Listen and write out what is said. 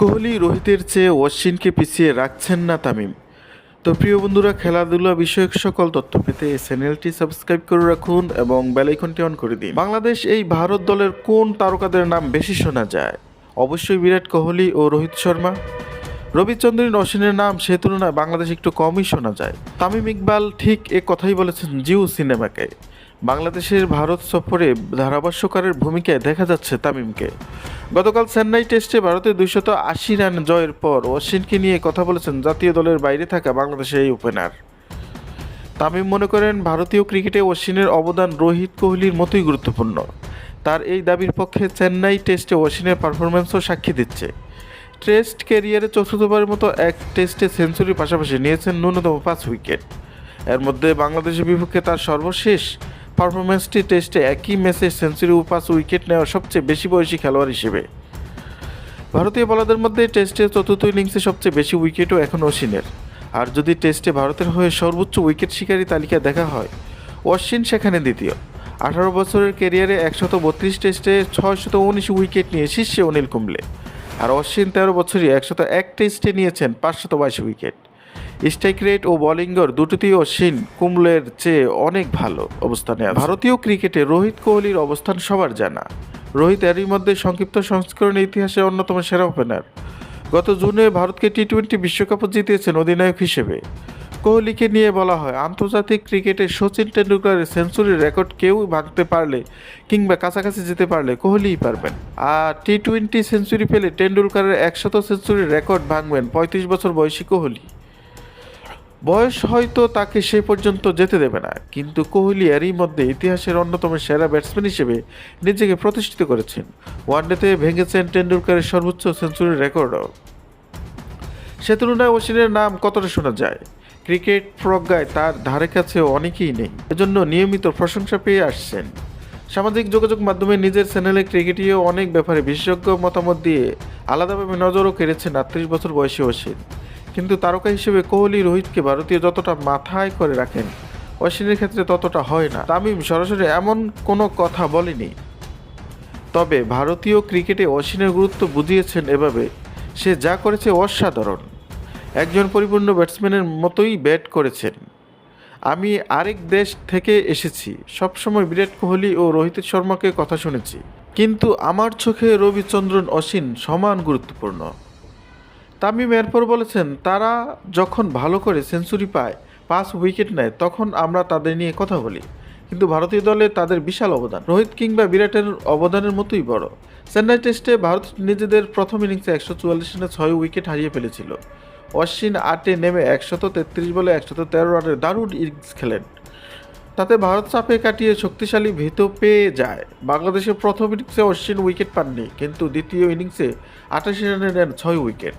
কোহলি রোহিতের চেয়ে অশ্বিনকে পিছিয়ে রাখছেন না তামিম। তো প্রিয় বন্ধুরা, খেলাধুলা বিষয়ক সকল তথ্য পেতে এই চ্যানেলটি সাবস্ক্রাইব করে রাখুন এবং বেলাইকনটি অন করে দিন। বাংলাদেশ এই ভারত দলের কোন তারকাদের নাম বেশি শোনা যায়? অবশ্যই বিরাট কোহলি ও রোহিত শর্মা। রবিচন্দ্রন অশ্বিনের নাম সে তুলনায় বাংলাদেশ একটু কমই শোনা যায়। তামিম ইকবাল ঠিক এ কথাই বলেছেন জিও সিনেমাকে। বাংলাদেশের ভারত সফরে ধারাভাষ্যকারের ভূমিকায় দেখা যাচ্ছে তামিমকে। গতকাল চেন্নাই টেস্টে ভারতের দুইশত আশি রান জয়ের পর অশ্বিনকে নিয়ে কথা বলেছেন জাতীয় দলের বাইরে থাকা বাংলাদেশের এই ওপেনার। তামিম মনে করেন, ভারতীয় ক্রিকেটে অশ্বিনের অবদান রোহিত কোহলির মতোই গুরুত্বপূর্ণ। তার এই দাবির পক্ষে চেন্নাই টেস্টে অশ্বিনের পারফরম্যান্সও সাক্ষী দিচ্ছে। টেস্ট ক্যারিয়ারে চতুর্থবারের মতো এক টেস্টে সেঞ্চুরির পাশাপাশি নিয়েছেন ন্যূনতম পাঁচ উইকেট। এর মধ্যে বাংলাদেশের বিপক্ষে তার সর্বশেষ পারফরমেন্সটি টেস্টে একই ম্যাচে সেঞ্চুরি ও পাঁচ উইকেট নেওয়া সবচেয়ে বেশি বয়সী খেলোয়াড় হিসেবে। ভারতীয় বলারদের মধ্যে টেস্টে চতুর্থ ইনিংসে সবচেয়ে বেশি উইকেটও এখন অশ্বিনের। আর যদি টেস্টে ভারতের হয়ে সর্বোচ্চ উইকেট শিকারী তালিকা দেখা হয়, অশ্বিন সেখানে দ্বিতীয়। আঠারো বছরের ক্যারিয়ারে একশত বত্রিশ টেস্টে ছয়শত উনিশ উইকেট নিয়ে শীর্ষে অনিল কুম্বলে। আর অশ্বিন তেরো বছরই একশত এক টেস্টে নিয়েছেন পাঁচশত বাইশ উইকেট স্ট্রাইক রেট ও বোলিংগর দুটোতেই অশ্বিন কুম্বলের চেয়ে অনেক ভালো অবস্থানে। ভারতীয় ক্রিকেটে রোহিত কোহলির অবস্থান সবার জানা। রোহিত এরই মধ্যে সংক্ষিপ্ত সংস্করণের ইতিহাসে অন্যতম সেরা ওপেনার গত জুনে ভারতকে টি টোয়েন্টি বিশ্বকাপও জিতিয়েছেন অধিনায়ক হিসেবে। কোহলিকে নিয়ে বলা হয়, আন্তর্জাতিক ক্রিকেটে সচিন টেন্ডুলকারের সেঞ্চুরির রেকর্ড কেউ ভাঙতে পারলে কিংবা কাছাকাছি যেতে পারলে কোহলিই পারবেন। আর টি টোয়েন্টি সেঞ্চুরি পেলে টেন্ডুলকারের একশত সেঞ্চুরির রেকর্ড ভাঙবেন পঁয়ত্রিশ বছর বয়সী কোহলি। বয়স হয়তো তাকে সে পর্যন্ত যেতে দেবে না, কিন্তু কোহলি এরই মধ্যে ইতিহাসের অন্যতম সেরা ব্যাটসম্যান হিসেবে নিজেকে প্রতিষ্ঠিত করেছেন। ওয়ানডেতে ভেঙেছেন টেন্ডুলকারের সর্বোচ্চ সেঞ্চুরির রেকর্ডও। সে তুলনায় অশ্বিনের নাম কতটা শোনা যায়? ক্রিকেট প্রজ্ঞায় তার ধারে কাছে অনেকেই নেই, এজন্য নিয়মিত প্রশংসা পেয়ে আসছেন। সামাজিক যোগাযোগ মাধ্যমে নিজের চ্যানেলে ক্রিকেটীয় অনেক ব্যাপারে বিশেষজ্ঞ মতামত দিয়ে আলাদাভাবে নজরও কেড়েছেন আটত্রিশ বছর বয়সী অশ্বিন। কিন্তু তারকা হিসেবে কোহলি, রোহিতকে ভারতীয় যতটা মাথায় করে রাখেন, অশ্বিনের ক্ষেত্রে ততটা হয় না। তামিম সরাসরি এমন কোনো কথা বলেনি। তবে ভারতীয় ক্রিকেটে অশ্বিনের গুরুত্ব বুঝিয়েছেন এভাবে, সে যা করেছে অসাধারণ। একজন পরিপূর্ণ ব্যাটসম্যানের মতোই ব্যাট করেছেন। আমি আরেক দেশ থেকে এসেছি, সবসময় বিরাট কোহলি ও রোহিত শর্মাকে কথা শুনেছি। কিন্তু আমার চোখে রবিচন্দ্রন, অশ্বিন সমান গুরুত্বপূর্ণ। তামিম এরপর বলেছেন, তারা যখন ভালো করে সেঞ্চুরি পায়, পাঁচ উইকেট নেয়, তখন আমরা তাদের নিয়ে কথা বলি। কিন্তু ভারতীয় দলে তাদের বিশাল অবদান। রোহিত কিংবা বিরাটের অবদানের মতোই বড়। চেন্নাই টেস্টে ভারত নিজেদের প্রথম ইনিংসে একশো চুয়াল্লিশ রানে ছয় উইকেট হারিয়ে ফেলেছিল। অশ্বিন আটে নেমে একশত তেত্রিশ বলে একশত তেরো রানের দারুণ ইনিংস খেলেন। তাতে ভারত চাপে কাটিয়ে শক্তিশালী ভেতো পেয়ে যায়। বাংলাদেশের প্রথম ইনিংসে অশ্বিন উইকেট পাননি, কিন্তু দ্বিতীয় ইনিংসে আঠাশি রানে নেন ছয় উইকেট